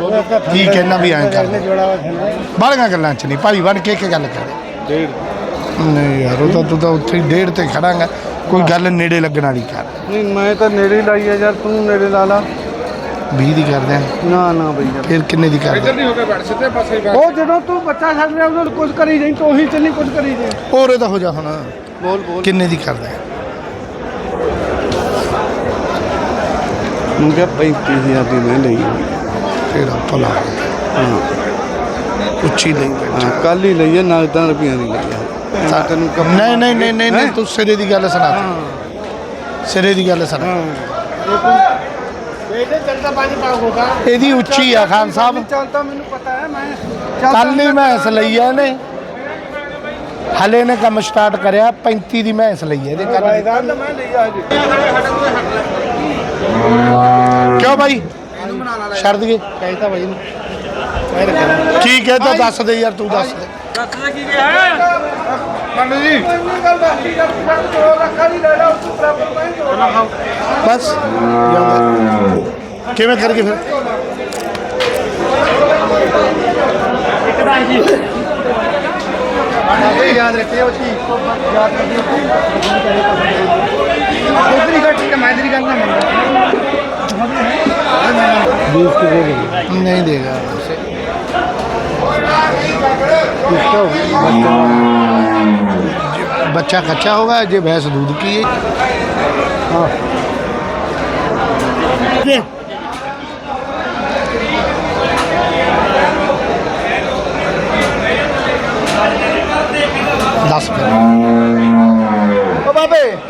ਕੀ ਕਹਿਣਾ ਵੀ ਐਂ ਕਰ ਬਾਹਲੀਆਂ ਗੱਲਾਂ ਚ ਨਹੀਂ ਭਾਈ ਬਣ ਕੇ ਇੱਕ ਗੱਲ ਕਰ। ਡੇਢ ਨਹੀਂ ਯਾਰ ਉਹ ਤਾਂ ਤੂੰ ਤਾਂ ਉੱਥੇ ਡੇਢ ਤੇ ਖੜਾਂਗਾ ਕੋਈ ਗੱਲ ਨੇੜੇ ਲੱਗਣ ਵਾਲੀ ਕਰ। ਨਹੀਂ ਮੈਂ ਤਾਂ ਨੇੜੇ ਲਾਈ ਆ ਯਾਰ ਤੂੰ ਨੇੜੇ ਲਾ ਲਾ। 20 ਦੀ ਕਰਦੇ ਆ। ਨਾ ਨਾ ਬਈ ਯਾਰ। ਫਿਰ ਕਿੰਨੇ ਦੀ ਕਰਦੇ? ਨਹੀਂ ਹੋ ਕੇ ਬੈਠ ਸਿੱਧੇ ਪਾਸੇ ਬੈਠ। ਉਹ ਜਦੋਂ ਤੂੰ ਬੱਚਾ ਛੱਡ ਰਿਹਾ ਉਹਨਾਂ ਨੂੰ ਕੁਝ ਕਰੀ ਜਾਈਂ ਤੂੰ ਉਹੀ ਚੱਲੀ ਕੁਝ ਕਰੀ ਜਾਈਂ। ਹੋਰ ਇਹਦਾ ਹੋ ਜਾ ਹੁਣ। ਬੋਲ ਬੋਲ। ਕਿੰਨੇ ਦੀ ਕਰਦੇ ਆ? ਮੈਂ ਕਿਹਾ 35000 ਦੀ ਮੈਂ ਲਈ। ਤੇਰਾ ਭਲਾ ਹਾਂ। ਉੱਚੀ ਲਈ ਬੈਠਾ ਕੱਲ ਹੀ ਲਈ ਆ ਨਾ ਤਾਂ ਰੁਪਈਆ ਦੀ ਲਈ ਆ ਮੈਂ ਤੈਨੂੰ ਕੰਮ ਨਹੀਂ ਨਹੀਂ ਨਹੀਂ ਨਹੀਂ ਨਹੀਂ ਤੂੰ ਸਿਰੇ ਦੀ ਗੱਲ ਸੁਣਾ। ਹਾਂ। ਸਿਰੇ ਦੀ ਗੱਲ ਸੁਣਾ। ਹਾਂ। ਇਹਦੇ ਉੱਚੀ ਆ ਖਾਨ ਸਾਹਿਬ। ਚੱਲਦਾ ਮੈਨੂੰ ਪਤਾ ਹੈ ਮੈਂ ਕੱਲ ਹੀ ਮੈਂਸ ਲਈ ਆ ਇਹਨੇ। ਹਲੇ ਨੇ ਕੰਮ ਸਟਾਰਟ ਕਰਿਆ 35 ਦੀ ਮੈਂਸ ਲਈ ਆ ਇਹਦੇ ਕੱਲ ਮੈਂ ਲਈ ਆ ਕਿਉਂ ਬਾਈ? ਛੱਡ ਦਈਏ। ਕਹਿਤਾ ਬਾਈ ਨੂੰ। ਕੀ ਕਹਿੰਦਾ ਦੱਸ ਦੇ ਯਾਰ ਤੂੰ ਦੱਸ ਦੇ। ਮੰਨ ਜੀ। ਬਸ। ਕਿਵੇਂ ਕਰਕੇ ਫਿਰ? ਯਾਦ ਰੱਖਿਓ ਜੀ। ਯਾਦ ਰੱਖਿਓ ਉਤਰੀ ਘੱਟ ਮੈਂ ਤੇਰੀ ਗੱਲ ਨਾ ਮੰਨਦਾ। बीस की दे देंगे नहीं देगा उसे इसका बच्चा बच्चा कच्चा होगा ये भैंस दूध की है हाँ दस कर बाबे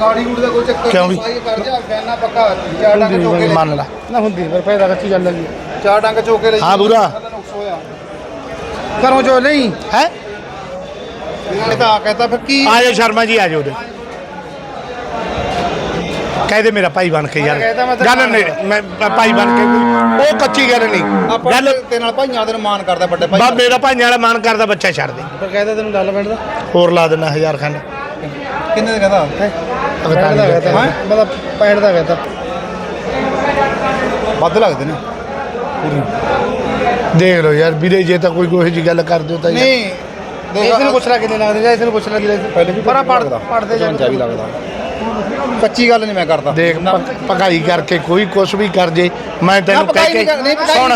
ਗਾੜੀ ਗੁੜ ਦਾ ਕੋਈ ਚੱਕਰ ਕਿਉਂ ਵੀ? ਸਫ਼ਾਈ ਕਰ ਜਾ ਫੈਨਾ ਪੱਕਾ ਚਾਰ ਡੰਗ ਚੋਕੇ ਮੰਨ ਲਾ। ਨਾ ਹੁੰਦੀ ਫਿਰ ਫਾਇਦਾ ਕੱਚੀ ਗੱਲ ਲੱਗੀ ਚਾਰ ਡੰਗ ਚੋਕੇ ਲਈ ਹਾਂ ਬੁਰਾ। ਨੁਕਸ ਹੋਇਆ। ਕਰੋ ਜੋ ਨਹੀਂ? ਹੈ? ਇਹ ਤਾਂ ਆ ਕਹਤਾ ਫਿਰ ਕੀ? ਆ ਜਾਓ ਸ਼ਰਮਾ ਜੀ ਆ ਜਾਓ ਉਰੇ ਕਹਿ ਦੇ ਮੇਰਾ ਭਾਈ ਬਣ ਕੇ ਯਾਰ। ਕਹਿ ਤਾ ਮੈਂ ਤਾਂ ਗੱਲ ਨਹੀਂ ਮੈਂ ਭਾਈ ਬਣ ਕੇ ਕੋਈ ਉਹ ਕੱਚੀ ਗੱਲ ਨਹੀਂ। ਆਪਾਂ ਗੱਲ ਤੇ ਨਾਲ ਭਾਈਆਂ ਦੇ ਨੂੰ ਮਾਨ ਕਰਦਾ ਵੱਡੇ ਬਾ ਭਾਈ ਮੇਰਾ ਭਾਈਆਂ ਵਾਲਾ ਮਨ ਕਰਦਾ ਬੱਚਾ ਛੱਡ ਦੇ। ਫਿਰ ਕਹਿਦਾ ਤੈਨੂੰ ਲੱਲ ਪਿੰਡ ਦਾ ਹੋਰ ਲਾ ਦੇਣਾ ਹਜ਼ਾਰ ਖੰਡ। ਕਿੰਨੇ ਦੇ ਕਹਿੰਦਾ ਪਿੰਡ ਦਾ ਵੱਧ ਲੱਗਦੇ ਨੇ। ਦੇਖ ਲਓ ਯਾਰ ਵੀਰੇ ਜੇ ਤਾਂ ਕੋਈ ਕੋਈ ਜੀ ਗੱਲ ਕਰ ਦਿਓ ਤਾਂ। ਨਹੀਂ ਇਸ ਨੂੰ ਪੁੱਛ ਲੈ ਕਿੰਨੇ ਲੱਗਦੇ ਜਾਂ ਇਸ ਨੂੰ ਪੁੱਛ ਲੈ ਕਿੰਨੇ ਪਹਿਲੇ ਵੀ ਪਰਾਂ ਪੜ। ਪੜਦੇ ਜਾ ਵੀ ਲੱਗਦਾ। ਕੱਚੀ ਗੱਲ ਨਹੀਂ ਮੈਂ ਕਰਦਾ। ਦੇਖ ਪਕਾਈ ਕਰਕੇ ਕੋਈ ਕੁਛ ਵੀ ਕਰ ਜੇ ਮੈਂ ਤੈਨੂੰ ਕਹਿ ਕੇ ਸੁਣ।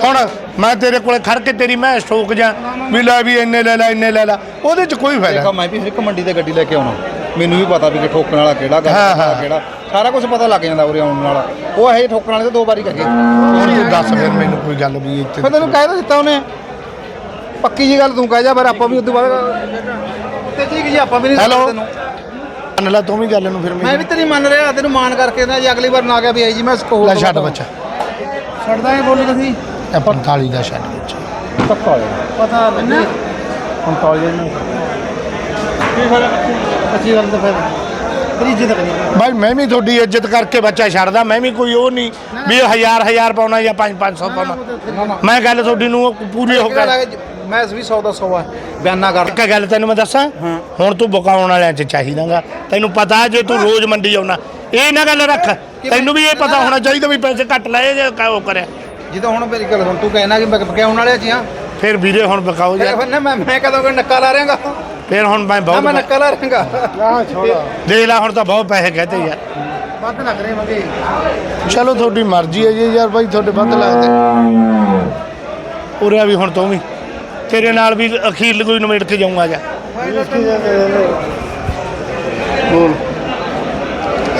ਸੁਣ ਮੈਂ ਤੇਰੇ ਕੋਲੇ ਖੜ ਕੇ ਤੇਰੀ ਮੈਂ ਠੋਕ ਜਾ ਵੀ ਲੈ ਵੀ ਇੰਨੇ ਲੈ ਲੈ ਇੰਨੇ ਲੈ ਲੈ। ਉਹਦੇ ਚ ਕੋਈ ਫਾਇਦਾ। ਦੇਖੋ ਮੈਂ ਵੀ ਹਰ ਇੱਕ ਮੰਡੀ ਤੇ ਗੱਡੀ ਲੈ ਕੇ ਆਉਣਾ। ਮੈਨੂੰ ਵੀ ਪਤਾ ਵੀ ਕਿ ਠੋਕਣ ਵਾਲਾ ਕਿਹੜਾ ਗੱਲ ਹਾਂ, ਵਾਲਾ। ਕਿਹੜਾ। ਸਾਰਾ ਕੁਝ ਪਤਾ ਲੱਗ ਜਾਂਦਾ ਉਰੇ ਆਉਣ ਵਾਲਾ ਉਹ ਇਹ ਠੋਕਣ ਵਾਲੇ ਤੇ ਦੋ ਵਾਰੀ ਕਹੇ। ਹੁਣ ਤੂੰ ਦੱਸ ਫਿਰ ਮੈਨੂੰ ਕੋਈ ਗੱਲ ਵੀ ਇੱਥੇ ਫਿਰ ਤੈਨੂੰ ਕਹਿ ਦਿੱਤਾ ਉਹਨੇ। ਪੱਕੀ ਜੀ ਗੱਲ ਤੂੰ ਕਹਿ ਜਾ ਪਰ ਆਪਾਂ ਵੀ ਉਦੋਂ ਬਾਅਦ ਤੇ ਠੀਕ ਜੀ ਆਪਾਂ ਵੀ ਨਹੀਂ? ਤੈਨੂੰ। ਮੰਨ ਲੈ ਤੂੰ ਵੀ ਗੱਲ ਨੂੰ ਫਿਰ ਮੈਂ ਵੀ ਤੇਰੀ ਮੰਨ ਰਿਹਾ ਤੈਨੂੰ ਮਾਨ ਕਰਕੇ ਨਾ ਜੇ ਅਗਲੀ ਵਾਰ ਨਾ ਗਿਆ ਵੀ ਆਈ ਜੀ ਮੈਂ ਸਕੋਲ ਲੈ ਛੱਡ ਬੱਚਾ। ਛੱਡਦਾ ਹੈ ਬੋਲੋ ਤੁਸੀਂ। ਇਹ 45 ਦਾ ਛੱਡ ਬੱਚਾ। ਪੱਕਾ ਪਤਾ ਲੱਗੇ 45 ਨੂੰ ਕੱਚੀ ਗੱਲ ਤਾਂ ਫਾਇਦਾ ਤੇਰੀ ਇੱਜ਼ਤ ਕਰੀ ਭਾਈ ਮੈਂ ਵੀ ਤੁਹਾਡੀ ਇੱਜ਼ਤ ਕਰਕੇ ਬੱਚਾ ਛੱਡਦਾ ਮੈਂ ਵੀ ਕੋਈ ਉਹ ਨਹੀਂ ਵੀ ਹਜ਼ਾਰ ਹਜ਼ਾਰ ਪਾਉਣਾ ਜਾਂ 5 500 ਪਾਉਣਾ। ਮੈਂ ਗੱਲ ਤੁਹਾਡੀ ਨੂੰ ਪੂਰੀ ਹੋ ਕੇ ਮੈਂ ਵੀ 100 ਦਾ 100 ਆ ਬਿਆਨਾ ਕਰ। ਇੱਕ ਗੱਲ ਤੈਨੂੰ ਮੈਂ ਦੱਸਾਂ? ਹੁਣ ਤੂੰ ਬਕਾਉਣ ਵਾਲਿਆਂ 'ਚ ਚਾਹੀਦਾਗਾ। ਤੈਨੂੰ ਪਤਾ ਜੇ ਤੂੰ ਰੋਜ਼ ਮੰਡੀ ਆਉਣਾ ਇਹ ਨਾ ਗੱਲ ਰੱਖ। ਤੈਨੂੰ ਵੀ ਇਹ ਪਤਾ ਹੋਣਾ ਚਾਹੀਦਾ ਵੀ ਪੈਸੇ ਘੱਟ ਲਏ ਜੇ ਉਹ ਕਰਿਆ। ਜਦੋਂ ਹੁਣ ਮੇਰੀ ਗੱਲ ਸੁਣ ਤੂੰ ਕਹਿਣਾ ਕਿ ਮੈਂ ਪਕਾਉਣ ਵਾਲਿਆ ਜੀ ਹਾਂ ਫਿਰ ਵੀਰੇ ਹੁਣ ਬਕਾਓ ਫਿਰ ਯਾਰ। ਨਾ ਮੈਂ ਮੈਂ ਕਦੋਂ ਕਿ ਨੱਕਾ ਲਾ ਰਿਆਂਗਾ ਫਿਰ ਹੁਣ ਮੈਂ ਨਾ ਬਹੁਤ ਮੈਂ ਨੱਕਾ ਲਾ ਰਿਆਂਗਾ ਆਹ ਛੋੜਾ। ਦੇਖ ਲੈ ਹੁਣ ਤਾਂ ਬਹੁਤ ਪੈਸੇ ਕਹਤੇ ਯਾਰ। ਵੱਧ ਲੱਗ ਰਹੇ ਮੰਗੇ। ਚਲੋ ਤੁਹਾਡੀ ਮਰਜ਼ੀ ਹੈ ਜੀ ਯਾਰ ਭਾਈ ਤੁਹਾਡੇ ਵੱਧ ਲੱਗਦੇ। ਉਰਿਆ ਵੀ ਹੁਣ ਤੂੰ ਵੀ। ਤੇਰੇ ਨਾਲ ਵੀ ਅਖੀਰ ਕੋਈ ਨਿਮੇੜ ਕੇ ਜਾਊਂਗਾ ਜਾ। ਬੋਲ।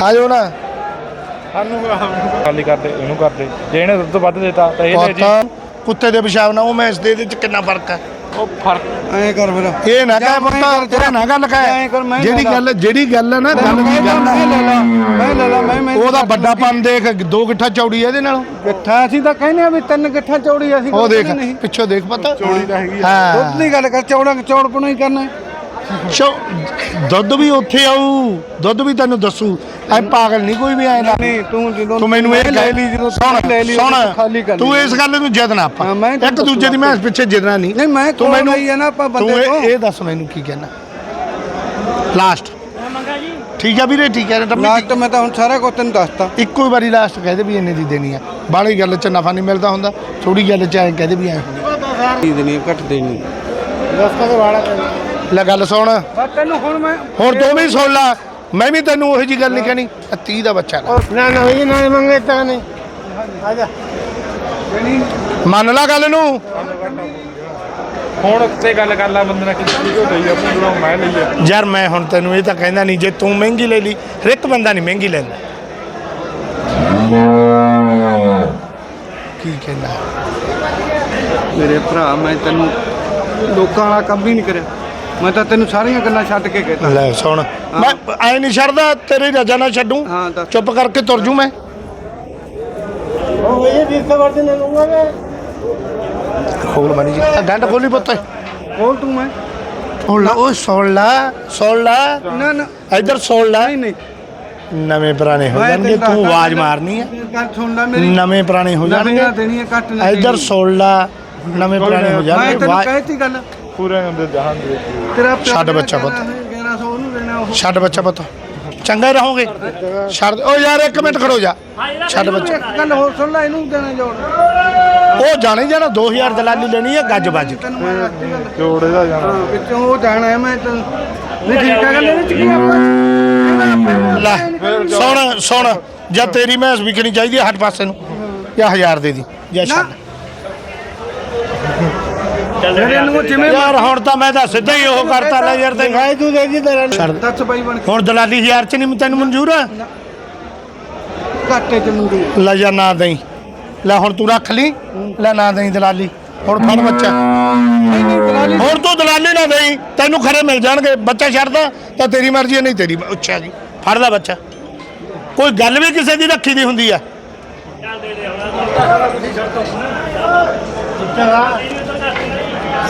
ਆ ਜਾਓ ਨਾ। ਸਾਨੂੰ ਖਾਲੀ ਕਰਦੇ ਇਹਨੂੰ ਕਰਦੇ। ਜੇ ਇਹਨੇ ਦੁੱਧ ਵੱਧ ਦਿੱਤਾ ਤਾਂ ਇਹ ਲੈ ਜੀ। ਪਤਾ। ਕੁੱਤੇ ਦੇ ਪਿਸ਼ਾਬ ਨਾਲ ਉਹ ਮੈਂਸ ਦੇ ਇਹਦੇ ਚ ਕਿੰਨਾ ਫ਼ਰਕ ਹੈ? ਉਹ ਫ਼ਰਕ ਐਂ ਕਰ ਫਿਰ। ਇਹ ਨਾ ਕਹਿ ਜਾਂ ਮੈਂ ਕਰ- ਪੁੱਤ ਤੇਰਾ ਨਾ ਗੱਲ ਐਂ ਕਹਿ ਕਰ, ਮੈਂ ਜਿਹੜੀ ਲੈ ਲਾ। ਗੱਲ ਜਿਹੜੀ ਗੱਲ ਹੈ ਨਾ ਗੱਲ ਦੀ ਗੱਲ ਮੈਂ ਹੈ ਲੈ ਲਾ ਮੈਂ ਲੈ ਲਾ ਮੈਂ ਮੈਂ ਉਹਦਾ ਵੱਡਾ ਪਨ ਦੇਖ ਦੋ ਗਿੱਠਾ ਚੌੜੀ ਹੈ ਇਹਦੇ ਨਾਲੋਂ। ਗਿੱਠਾ ਅਸੀਂ ਤਾਂ ਕਹਿੰਦੇ ਆ ਵੀ ਤਿੰਨ ਗਿੱਠਾ ਚੌੜੀ ਅਸੀਂ ਉਹ ਦੇਖ ਕਹਿੰਦੇ ਨਹੀਂ। ਪਿੱਛੋਂ ਦੇਖ ਪਤਾ। ਚੌੜੀ ਤਾਂ ਹੈਗੀ ਆ। ਹਾਂ। ਦੁੱਧ ਦੀ ਗੱਲ ਕਰ ਚੌੜਾ ਚੌੜ ਪਣਾ ਹੀ ਕਰਨਾ। ਹੈ। ਚੌ- ਦੁੱਧ ਵੀ ਉੱਥੇ ਆਊ ਦੁੱਧ ਵੀ ਤੈਨੂੰ ਦੱਸੂ। ਐ ਪਾਗਲ ਨਹੀਂ ਕੋਈ ਵੀ ਆਏ ਨਾ ਨਹੀਂ ਤੂੰ ਜਦੋਂ ਤੂੰ ਮੈਨੂੰ ਇਹ ਲੈ ਲਈ ਜਦੋਂ ਸੁਣ ਲੈ ਲਈ ਖਾਲੀ ਕਰ ਤੂੰ। ਇਸ ਗੱਲ ਨੂੰ ਜਿੱਦ ਨਾ ਆਪਾਂ। ਹਾਂ, ਇੱਕ ਦੂਜੇ ਦੀ ਮੈਂ ਪਿੱਛੇ ਜਿੱਦਣਾ ਨਹੀਂ ਨਹੀਂ, ਮੈਂ ਤੂੰ ਮੈਨੂੰ ਆਈ ਆ ਨਾ ਆਪਾਂ ਤੂੰ ਬੰਦੇ ਤੋਂ। ਇਹ ਦੱਸ ਮੈਨੂੰ ਕੀ ਕਹਿਣਾ। ਲਾਸਟ ਠੀਕ ਆ ਵੀਰੇ ਠੀਕ ਹੈ ਰਮੀ ਲਾਸਟ ਮੈਂ ਤਾਂ ਹੁਣ ਸਾਰਾ ਕੁਝ ਤੈਨੂੰ ਦੱਸਤਾ। ਇੱਕੋ ਹੀ ਵਾਰੀ ਲਾਸਟ ਕਹਦੇ ਵੀ ਇੰਨੇ ਦੀ ਦੇਣੀ ਆ। ਬਾਹਲੀ ਗੱਲ ਚ ਨਫਾ ਨਹੀਂ ਮਿਲਦਾ ਹੁੰਦਾ। ਥੋੜੀ ਗੱਲ ਚ ਐ ਕਹਦੇ ਵੀ ਐ ਦੇਣੀ ਘੱਟ ਦੇਣੀ ਲੈ ਗੱਲ ਸੁਣ। ਬਸ ਤੈਨੂੰ ਹੁਣ ਮੈਂ ਹੁਣ ਤੂੰ ਵੀ ਸੁਣ ਲੈ ਮੈਂ ਵੀ ਤੈਨੂੰ ਉਹੀ ਜੀ ਗੱਲ ਨਹੀਂ ਕਹਿਣੀ 30 ਦਾ ਬੱਚਾ ਲੈ। ਨਾ ਨਾ ਇਹ ਨਾ ਮੰਗੇ ਤਾਂ ਨਹੀਂ। ਆ ਜਾ। ਮੰਨ ਲੈ ਗੱਲ ਨੂੰ। ਹੁਣ ਉੱਤੇ ਗੱਲ ਕਰ ਲਾ ਬੰਦੇ ਨਾਲ ਕਿੱਥੇ ਕੋ ਲਈ ਆਪਣੀ ਕੋਲੋਂ ਮੈਂ ਲਈ ਆ। ਯਾਰ ਮੈਂ ਹੁਣ ਤੈਨੂੰ ਇਹ ਤਾਂ ਕਹਿੰਦਾ ਨਹੀਂ ਜੇ ਤੂੰ ਮਹਿੰਗੀ ਲੈ ਲਈ ਹਰ ਇੱਕ ਬੰਦਾ ਨਹੀਂ ਮਹਿੰਗੀ ਲੈਂਦਾ। ਕੀ ਕਹਿੰਦਾ? ਮੇਰੇ ਭਰਾ ਮੈਂ ਤੈਨੂੰ ਲੋਕਾਂ ਵਾਲਾ ਕੰਮ ਵੀ ਨਹੀਂ ਕਰਿਆ। ਮੈਂ ਤਾਂ ਤੈਨੂੰ ਸਾਰੀਆਂ ਗੱਲਾਂ ਛੱਡ ਕੇ ਕਹਿਤਾ। ਲੈ ਸੁਣ। ਮੈਂ ਐ ਨਹੀਂ ਛੱਡਦਾ ਤੇਰੀ ਰਜਾ ਨਾ ਛੱਡੂ। ਹਾਂ, ਦੱਸ। ਚੁੱਪ ਕਰਕੇ ਤੁਰ ਜੂ ਮੈਂ। ਉਹ ਇਹ ਵੀ ਖਬਰ ਦੇ ਨਾ ਲੂੰਗਾ ਮੈਂ। ਖੋਲ ਮਾਰੀ ਜੀ ਆਹ ਡੰਡ ਖੋਲੀ ਪੁੱਤ। ਬੋਲ ਤੂੰ ਮੈਂ। ਸੁਣ ਲਾ। ਉਹ ਸੁਣ ਲਾ ਸੁਣ ਲਾ। ਨਾ ਨਾ। ਇੱਧਰ ਸੁਣ ਲਾ। ਨਹੀਂ ਨਹੀਂ। ਨਵੇਂ ਪੁਰਾਣੇ ਹੋ ਮੈਂ ਜਾਣਗੇ ਤੈਨੂੰ ਤੂੰ ਦੱਸਦਾ ਆਵਾਜ਼। ਮਾਰਨੀ ਹੈ ਗੱਲ ਸੁਣ ਲੈ ਮੇਰੀ। ਨਵੇਂ ਪੁਰਾਣੇ ਹੋ ਨਵੀਆਂ ਜਾਣਗੇ। ਇੱਧਰ ਦੇਣੀਆਂ। ਸੁਣ ਲਾ। ਨਵੇਂ ਪੁਰਾਣੇ ਹੋ ਮੈਂ ਜਾਣਗੇ ਤੈਨੂੰ ਆਵਾਜ਼- ਕਹਿਤੀ ਗੱਲ। ਪੂਰੇ ਹੁੰਦੇ ਜਹਾਨ ਦੇ ਤੇਰਾ ਛੱਡ ਬੱਚਾ ਪੁੱਤ। 1100 ਉਹਨੂੰ ਦੇਣਾ ਉਹ। ਛੱਡ ਬੱਚਾ ਪੁੱਤ। ਚੰਗੇ ਰਹੋਗੇ। ਛੱਡ ਓ ਯਾਰ ਇੱਕ ਮਿੰਟ ਖੜੋ ਜਾ। ਛੱਡ ਬੱਚਾ। ਇੱਕ ਗੱਲ ਹੋਰ ਸੁਣ ਲੈ ਇਹਨੂੰ ਦੇਣਾ ਜੋੜ। ਉਹ ਜਾਣੇ ਜਾਣਾ 2000 ਦਲਾਲੀ ਲੈਣੀ ਹੈ ਗੱਜ ਵੱਜ। ਕੇ ਤੈਨੂੰ ਮੈਂ ਦੱਸਦੀ ਗੱਲ ਜੋੜੇ ਦਾ ਜਾਣਾ। ਹਾਂ ਵਿੱਚੋਂ ਉਹ ਜਾਣਾ ਹੈ ਮੈਂ ਤੈਨੂੰ ਨਹੀਂ ਠੀਕ ਹੈ ਗੱਲ ਇਹਦੇ ਚ ਕੀ ਆਪਾਂ ਲੈ ਸੁਣ ਸੁਣ। ਜਾਂ ਤੇਰੀ ਮੈਸ ਵਿਕਣੀ ਚਾਹੀਦੀ ਹੈ ਹੱਟ ਪਾਸੇ ਨੂੰ। ਜਾਂ 1000 ਦੇ ਦੀ ਜਾਂ ਛੱਡ। ਫਿਰ ਇਹਨੂੰ ਜਿਵੇਂ ਯਾਰ ਹੁਣ ਤਾਂ ਮੈਂ ਤਾਂ ਸਿੱਧਾ ਹੀ ਉਹ ਕਰਤਾ ਲੈ ਯਾਰ ਤੇ ਖਾਏ ਤੂੰ ਦੇ ਦੀ ਤੇਰਾ ਛੱਡ। ਦੱਸ ਬਾਈ ਬਣ ਕੇ। ਹੁਣ ਦਲਾਲੀ 1000 ਚ ਨਹੀਂ ਤੈਨੂੰ ਮਨਜ਼ੂਰ? ਆ ਘਾਟੇ ਚ ਮੁੰਡੀ ਲੈ ਜਾਂ ਨਾ ਦੇਈ। ਲੈ ਹੁਣ ਤੂੰ ਰੱਖ ਲਈ। ਲੈ ਨਾ ਦੇਈ ਦਲਾਲੀ। ਹੁਣ ਫੜ ਬੱਚਾ। ਹੁਣ ਤੂੰ ਦਲਾਲੀ ਨਾ ਦੇਈ। ਤੈਨੂੰ ਖਰੇ ਮਿਲ ਜਾਣਗੇ। ਬੱਚਾ ਛੱਡਦਾ ਤਾਂ ਤੇਰੀ ਮਰਜ਼ੀ ਹੈ, ਨਹੀਂ ਤੇਰੀ। ਅੱਛਾ ਜੀ। ਫੜ ਲੈ ਬੱਚਾ। ਕੋਈ ਗੱਲ ਵੀ ਕਿਸੇ ਦੀ ਰੱਖੀ ਦੀ ਹੁੰਦੀ ਆ।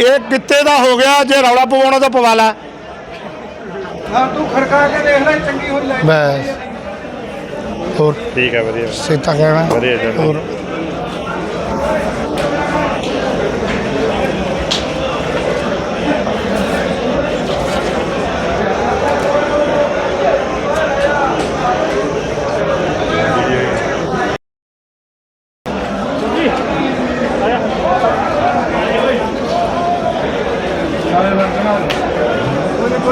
ਇਹ ਕਿੱਤੇ ਦਾ ਹੋ ਗਿਆ ਜੇ ਰੌਲਾ ਪਵਾਉਣਾ ਤਾਂ ਪਵਾ ਲੈ। ਹਾਂ ਤੂੰ ਖੜਕਾ ਕੇ ਦੇਖ ਲੈ ਚੰਗੀ ਹੋਈ ਲੈ। ਬਸ। ਹੋਰ? ਠੀਕ ਹੈ ਵਧੀਆ। ਸੇਤਾ ਕਹਿਣਾ? ਵਧੀਆ ਚੱਲ। ਹੋਰ?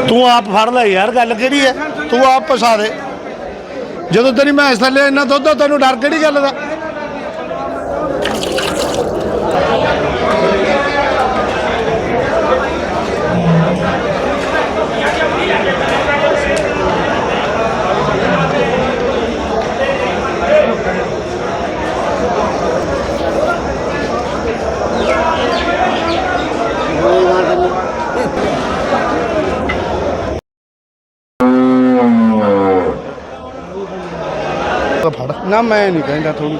ਤੂੰ ਆਪ ਫੜ ਲੈ ਯਾਰ ਗੱਲ ਕਿਹੜੀ ਹੈ? ਤੂੰ ਆਪ ਫਸਾ ਦੇ। ਜਦੋਂ ਤੇਰੀ ਮੈਸ ਥੱਲੇ ਇੰਨਾ ਦੁੱਧ ਆ, ਤੈਨੂੰ ਡਰ ਕਿਹੜੀ ਗੱਲ ਦਾ ਤਾਂ ਫੜ ਨਾ ਮੈਂ ਨਹੀਂ ਕਹਿੰਦਾ ਥੋੜੀ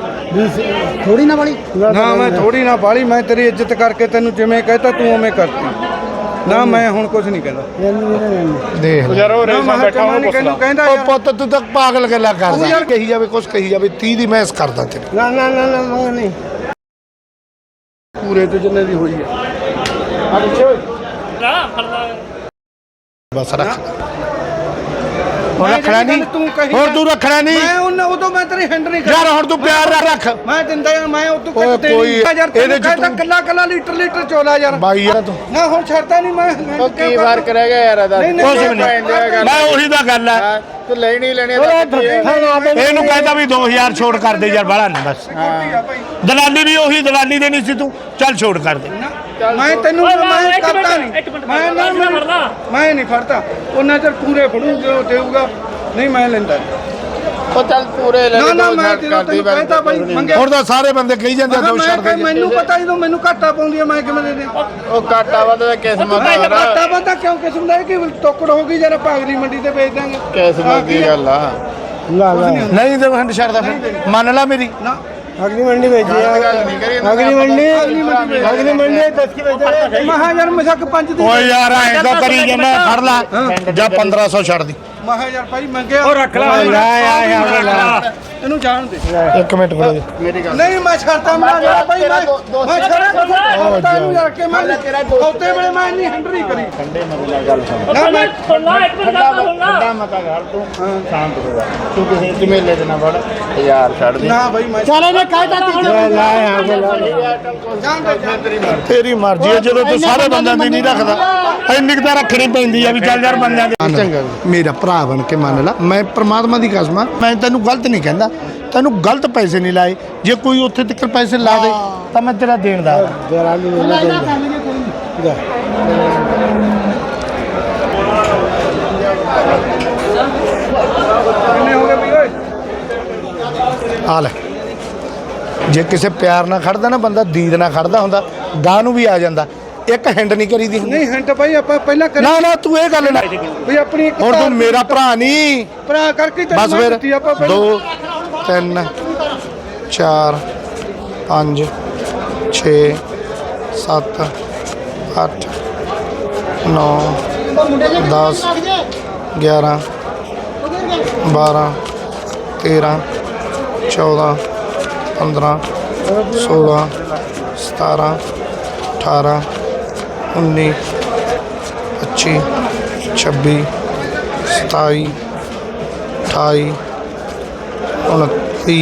ਥੋੜੀ ਨਾ ਵਾਲੀ? ਨਾ ਮੈਂ ਥੋੜੀ ਨਾ ਬਾਲੀ ਮੈਂ ਤੇਰੀ ਇੱਜ਼ਤ ਕਰਕੇ ਤੈਨੂੰ ਜਿਵੇਂ ਕਹਤਾ ਤੂੰ ਉਵੇਂ ਕਰਤੀ। ਨਾ ਮੈਂ ਹੁਣ ਕੁਝ ਨਹੀਂ ਕਹਿੰਦਾ। ਦੇਖ ਲੈ। ਯਾਰ ਉਹ ਰੇਸਾਂ ਮੈਂ ਬੈਠਾ ਉਹ ਨਹੀਂ ਪੁੱਛ ਲਾ। ਕਹਿੰਦਾ ਉਹ ਯਾਰ ਪੁੱਤ ਤੂੰ ਤਾਂ ਪਾਗਲ ਗੱਲਾਂ ਕਰਦਾ। ਯਾਰ- ਕਹੀ ਜਾਵੇ ਕੁਛ ਕਹੀ ਜਾਵੇ 30 ਦੀ ਮੈਸ ਕਰਦਾ ਤੇਰੀ। ਨਾ ਨਾ ਨਾ ਨਾ ਨਹੀਂ। ਪੂਰੇ ਤੇ ਜਿੰਨੇ ਦੀ ਹੋਈ ਹੈ। ਬਸ ਰੱਖ। ਹੁਣ ਰੱਖਣਾ ਨਹੀਂ। ਤੂੰ ਹੋਰ ਤੂੰ ਰੱਖਣਾ ਨਹੀਂ। ਮੈਂ ਉਹਨਾਂ ਉਦੋਂ ਮੈਂ ਤੇਰੀ ਹੈਂਡ ਨਹੀਂ ਯਾਰ ਹੁਣ ਤੂੰ ਪਿਆਰ ਰੱਖ। ਮੈਂ ਦਿੰਦਾ ਯਾਰ ਮੈਂ ਉਦੋਂ ਓਏ ਕੱਟ ਦੇਣੀ ਕੋਈ ਯਾਰ ਇਹਦੇ ਚ ਤੂੰ- ਕੱਲਾ ਕੱਲਾ ਲੀਟਰ ਲੀਟਰ ਚੋਲਾ ਯਾਰ। ਬਾਈ ਯਾਰ ਤੂੰ ਨਾ ਹੁਣ ਛੱਡਦਾ ਨਹੀਂ ਮੈਂ ਕੀ ਫ਼ਰਕ ਰਹਿ ਗਿਆ ਯਾਰ ਨਹੀਂ ਨਹੀਂ ਕੁਛ ਵੀ ਨਹੀਂ। ਮੈਂ ਉਹੀ ਤਾਂ ਗੱਲ ਹੈ ਤੂੰ ਲੈਣੀ ਲੈਣੀ ਇਹਨੂੰ ਕਹਿੰਦਾ ਵੀ 2000 ਛੋੜ ਕਰ ਦੇ ਯਾਰ ਬਾਹਲਾ ਨਹੀਂ ਬਸ। ਦਲਾਲੀ ਵੀ ਉਹੀ ਦਲਾਲੀ ਦੇਣੀ ਸੀ ਤੂੰ। ਚੱਲ ਛੋੜ ਕਰ ਦੇ। ਮੈਂ ਤੈਨੂੰ ਮੈਂ ਕਰਦਾ ਨਹੀਂ। ਮੈਂ ਨਾ ਫੜਨਾ। ਮੈਂ ਨਹੀਂ ਫੜਦਾ ਉਹਨਾਂ ਚਿਰ ਪੂਰੇ ਫੜੂ ਜੋ ਦੇਊਗਾ। ਨਹੀਂ ਮੈਂ ਲੈਂਦਾ ਉਹ ਚੱਲ ਪੂਰੇ ਲੈ ਨਾ ਨਾ ਮੈਂ ਜਦੋਂ ਤੈਨੂੰ ਕਹਿਤਾ ਬਾਈ ਮੰਗਿਆ ਹੁਣ ਤਾਂ ਸਾਰੇ ਬੰਦੇ ਕਹੀ ਜਾਂਦੇ ਮੈਂ ਦੋ ਛੱਡ ਦੇ ਮੈਨੂੰ ਪਤਾ ਜਦੋਂ ਮੈਨੂੰ ਘਾਟਾ ਪਾਉਂਦੀ ਆ ਮੈਂ ਕਿਵੇਂ ਦੇ ਦੇ ਉਹ ਕਾਟਾ ਵਾਦਾ ਕਿਸਮਤ ਮੈਂ ਘਾਟਾ ਪਤਾ ਕਿਉਂ ਕਿਸਮ ਦਾ ਕਿ ਟੋਕੜ ਹੋ ਗਈ ਜਰਾ ਭਾਗਲੀ ਮੰਡੀ ਤੇ ਵੇਚ ਦਾਂਗੇ ਕਿਸਮਤ ਦੀ ਗੱਲ ਆ। ਨਹੀਂ ਤੇ ਹੰਡ ਛੱਡਦਾ ਫਿਰ। ਮੰਨ ਲਾ ਮੇਰੀ। ਨਾ। ਅਗਲੀ ਮੰਡੀ ਵੇਚੀ ਆ ਗੱਲ ਨਹੀਂ ਕਰੀ ਅਗਲੀ ਮੰਡੀ ਅਗਲੀ ਮੰਡੀ 10 ਕੀ ਵੇਚਦੇ ਮਹਾ ਯਾਰ ਮਸ਼ੱਕ ਪੰਜ ਦੀ ਓਏ ਯਾਰ ਐਂ ਤਾਂ ਕਰੀ ਜਾਂਦਾ ਫੜ ਲਾ। ਜਾਂ 1500 ਛੱਡ ਦੀ। ਮਹਾ ਯਾਰ ਭਾਈ ਮੰਗਿਆ। ਉਹ ਰੱਖ ਲੈ। ਲੈ ਆ ਯਾਰ ਇਹਨੂੰ ਜਾਣ ਦੇ। ਇੱਕ ਮਿੰਟ ਖੜੋ ਜੀ। ਮੇਰੀ ਗੱਲ ਨਹੀਂ ਮੈਂ ਛੱਡਦਾ ਮੈਂ ਯਾਰ ਭਾਈ ਮੈਂ ਮੈਂ ਛੱਡਦਾ ਇਹਨੂੰ ਯਾਰ ਕੇ ਮੈਂ ਉੱਤੇ ਵੇਲੇ ਮੈਂ ਇੰਨੀ ਹੰਡਰੀ ਕਰੀ। ਨਾ ਮੈਂ ਸੁਣਨਾ ਇੱਕ ਮਿੰਟ ਗੱਲ ਸੁਣਨਾ ਠੰਡਾ ਮਤਾ ਘਰ ਤੂੰ। ਸ਼ਾਂਤ ਹੋ ਜਾ। ਤੂੰ ਕਿਸੇ ਦੀ ਮੇਲੇ ਤੇ ਨਾ ਵੜ। ਯਾਰ ਛੱਡ ਦੇ। ਨਾ ਭਾਈ ਮੈਂ ਚਲੋ ਨੇ ਕਹਿਤਾ ਤੀਜੇ ਲੈ ਆ ਜਾਣ ਦੇ ਜਾਣ ਦੇ। ਤੇਰੀ ਮਰਜ਼ੀ ਹੈ ਜਦੋਂ ਤੂੰ ਸਾਰੇ ਬੰਦਿਆਂ ਦੀ ਨਹੀਂ ਰੱਖਦਾ। ਇੰਨੀ ਕੁ ਤਾਂ ਰੱਖਣੀ ਪੈਂਦੀ ਆ ਵੀ ਚੱਲ ਯਾਰ ਬੰਦਿਆਂ ਦੇ ਚੰਗਾ। ਮੇਰਾ ਭਰਾ ਬਣ ਕੇ ਮੰਨ ਲਾ ਮੈਂ ਪ੍ਰਮਾਤਮਾ ਦੀ ਕਸਮ ਆ ਮੈਂ ਤੈਨੂੰ ਗਲਤ ਨਹੀਂ ਕਹਿੰਦਾ ਤੈਨੂੰ ਗਲਤ ਪੈਸੇ ਨਹੀਂ ਲਾਏ ਜੇ ਕੋਈ ਉੱਥੇ ਤੱਕ ਪੈਸੇ ਲਾ ਦੇ ਤਾਂ ਮੈਂ ਤੇਰਾ ਬਈ ਓਏ ਆ ਲੈ। ਜੇ ਕਿਸੇ ਪਿਆਰ ਨਾਲ ਖੜਦਾ ਨਾ ਬੰਦਾ ਦੀਦ ਨਾਲ ਖੜਦਾ ਹੁੰਦਾ ਗਾਂ ਨੂੰ ਵੀ ਆ ਜਾਂਦਾ। ਇੱਕ ਹਿੰਡ ਨਹੀਂ ਕਰੀਦੀ ਹੁੰਦੀ ਨਹੀਂ ਹੰਟ ਭਾਈ ਆਪਾਂ ਪਹਿਲਾਂ ਕਰੀ ਨਾ ਨਾ ਤੂੰ ਇਹ ਗੱਲ ਨਾ ਵੀ ਆਪਣੀ ਇੱਕ ਹੁਣ ਧਾਰ ਤੂੰ ਮੇਰਾ ਭਰਾ ਨਹੀਂ ਭਰਾ ਕਰਕੇ ਤੈਨੂੰ ਬਸ ਫਿਰ ਦਿੱਤੀ ਆਪਾਂ ਪਹਿਲਾਂ। 2 3 4 5 6 7 8 9 10 11 12 13 14 15 16 17 18 19 25 26 27 ਅਠਾਈ ਉਨੱਤੀ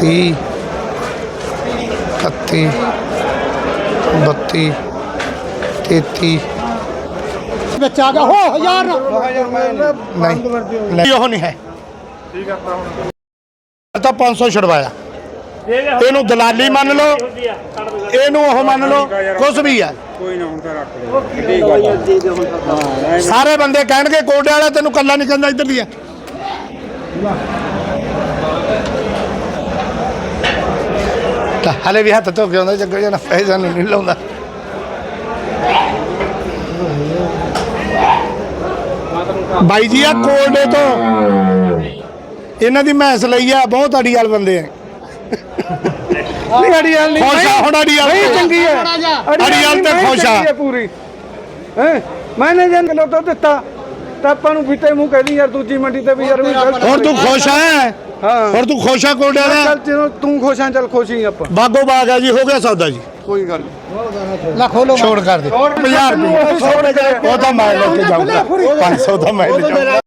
ਤੀਹ ਇਕੱਤੀ ਬੱਤੀ ਤੇਤੀ ਵਿੱਚ ਆ ਗਿਆ ਹੋ ਹਜ਼ਾਰ ਨਹੀਂ ਨਹੀਂ ਉਹ ਨਹੀਂ ਹੈ ਠੀਕ ਆ ਤਾਂ 500 ਛਡਵਾਇਆ ਇਹਨੂੰ ਦਲਾਲੀ ਮੰਨ ਲਓ। ਇਹਨੂੰ ਉਹ ਮੰਨ ਲਓ ਕੁਝ ਵੀ ਆ। ਸਾਰੇ ਬੰਦੇ ਕਹਿਣਗੇ ਕੋਡੇ ਵਾਲਾ ਤੈਨੂੰ ਕੱਲਾ ਨਹੀਂ ਕਹਿੰਦਾ ਇੱਧਰ ਦੀ ਆ। ਤਾਂ ਹਲੇ ਵੀ ਹੱਥ ਧੋ ਕੇ ਆਉਂਦਾ ਜੱਗਾ ਜਨਾ ਪੈਸਾ ਨੂੰ ਨਹੀਂ ਲਾਉਂਦਾ। ਬਾਈ ਜੀ ਆ ਕੋਡੇ ਤੋਂ। ਇਹਨਾਂ ਦੀ ਮੈਸ ਲਈ ਆ ਬਹੁਤ ਅੜੀ ਵਾਲ ਬੰਦੇ ਆ। ਨਹੀਂ ਅੜੀ ਵਾਲ ਨਹੀਂ। ਖੁਸ਼ ਆ ਹੁਣ ਅੜੀ ਵਾਲ ਨਹੀਂ ਤੇ। ਚੰਗੀ ਹੈ। ਅੜੀ ਵਾਲ ਤੇ ਖੁਸ਼ ਆ। ਹੈ ਪੂਰੀ। ਹੈ? ਮੈਨੇ ਜਨ ਕਿਲੋ ਤੋਂ ਦਿੱਤਾ ਤਾਂ ਆਪਾਂ ਨੂੰ ਫਿੱਟੇ ਮੂੰਹ ਕਹਿੰਦੀ ਯਾਰ ਦੂਜੀ ਮੰਡੀ ਤੇ ਵੀ ਯਾਰ ਵੀ ਹੁਣ ਤੂੰ ਖੁਸ਼ ਆ ਹਾਂ। ਹੁਣ ਤੂੰ ਖੁਸ਼ ਆ ਕੋਡੇ ਵਾਲਾ ਚੱਲ ਜਦੋਂ ਤੂੰ ਖੁਸ਼ ਆ ਚੱਲ ਖੁਸ਼ ਹੀ ਆਪਾਂ। ਬਾਗੋ ਬਾਗ ਆ ਜੀ ਹੋ ਗਿਆ ਸੌਦਾ ਜੀ। ਕੋਈ ਗੱਲ ਨਹੀਂ ਲੈ ਖੋਲੋ ਛੋੜ ਕਰ ਦੇ। 50 ਰੁਪਏ ਉਹ ਤਾਂ ਮੈਂ ਲੈ ਕੇ ਜਾਊਂਗਾ। 500 ਤਾਂ ਮੈਂ ਲੈ ਜਾਊਂਗਾ